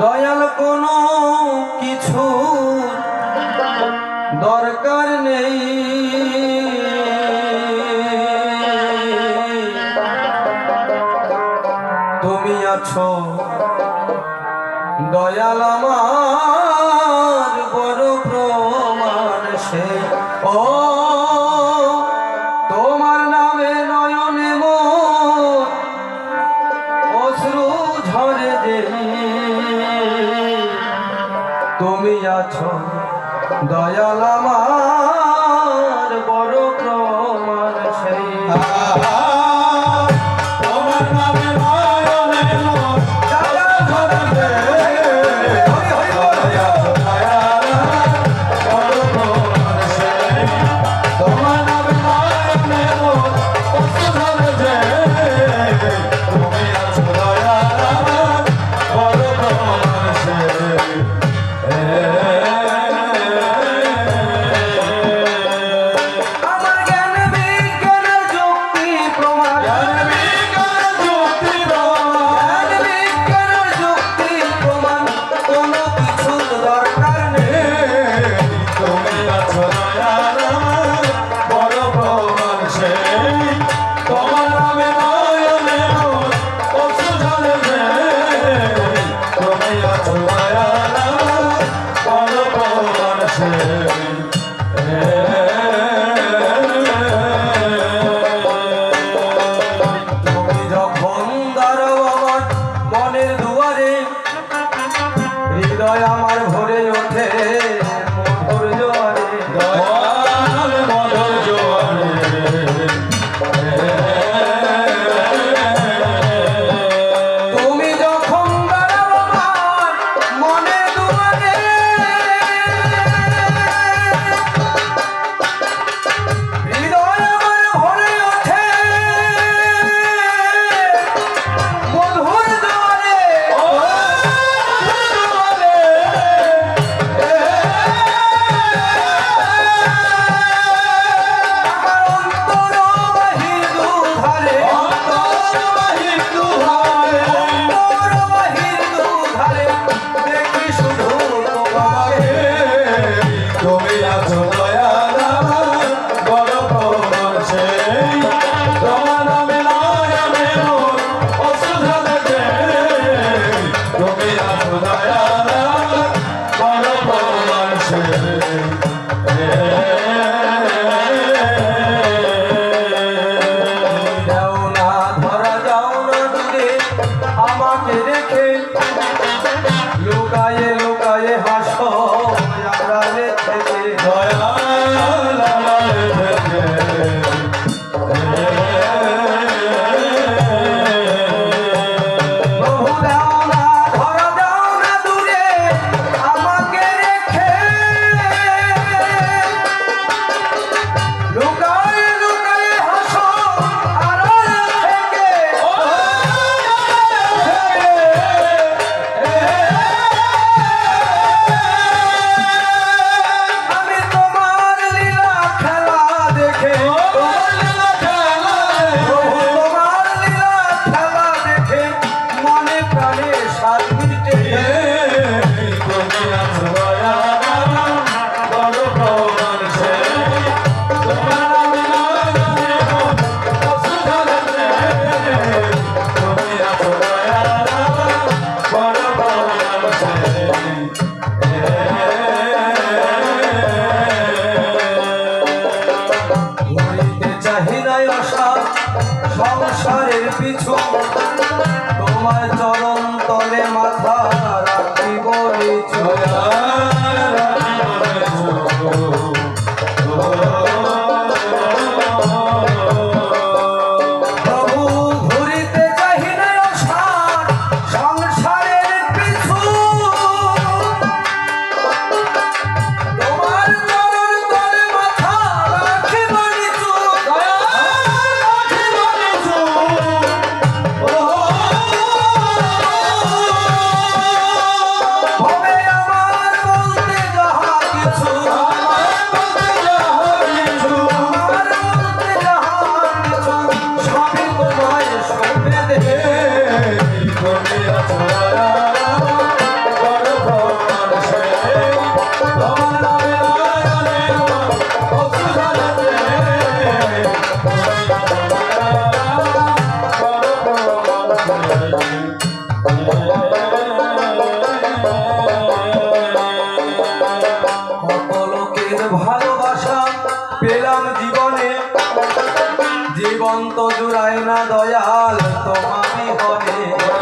দয়াল কোনো কিছু দরকার নেই। তুমি আছো দয়াল আমার। করিয়াছ। দয়াল আমার Yeah. জীবন্ত জুড়ায় না দয়াল তোমাকে বলে